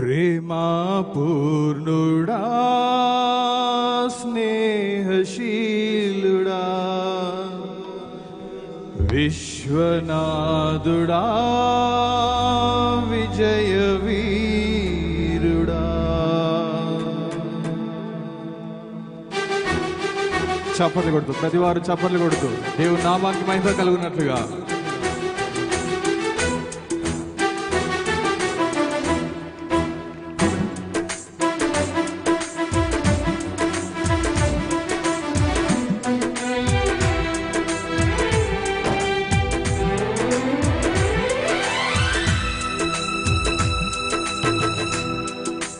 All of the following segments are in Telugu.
ప్రేమా పూర్ణుడా స్నేహశీలుడా విశ్వనాథుడా విజయ వీరుడా చప్పట్లు కొడుతూ ప్రతివారు చప్పట్లు కొడుతూ దేవుని నామానికి మహిమ కలుగునట్లుగా.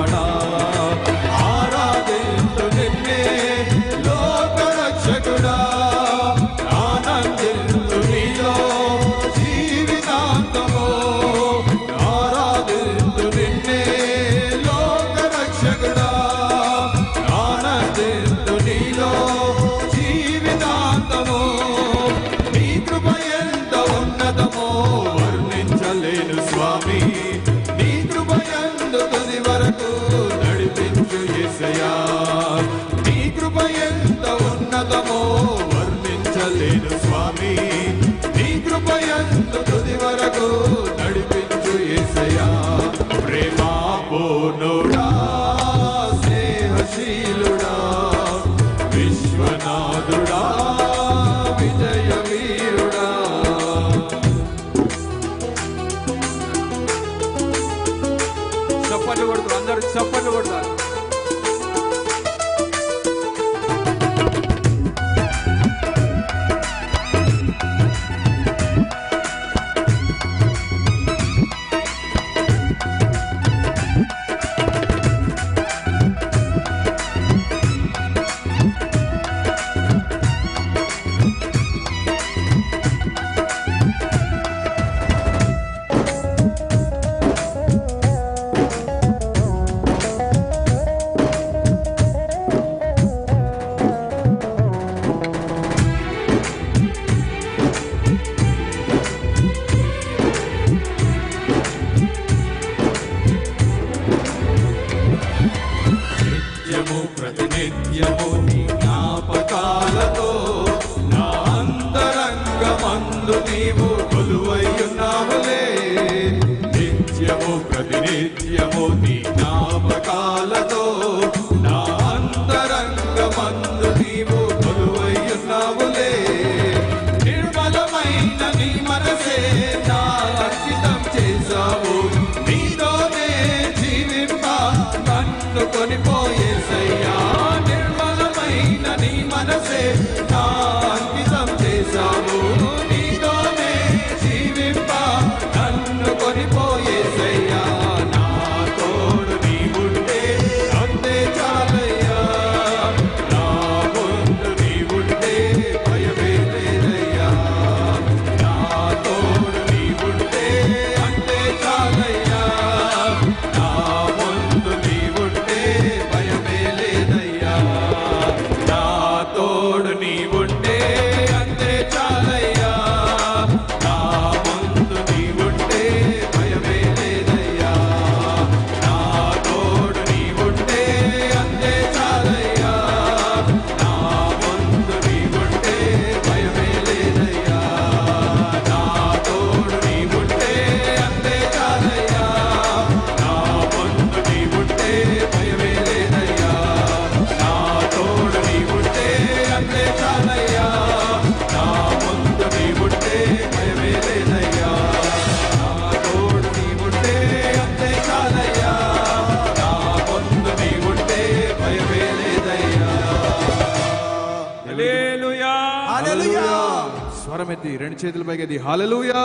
நாடா Oh, చప్పట్లు కొడుతూ అందరు చప్పట్లు కొడతారు. ప్రతినిత్యము జ్ఞాపకాలతో నా అంతరంగమందు నీవు కొలువయ్యున్నావులే నిత్యము ప్రతినిత్యము నీ జ్ఞాపకాలతో హల్లెలూయా హల్లెలూయా స్వరం ఎత్తి రెండు చేతుల పైకి హల్లెలూయా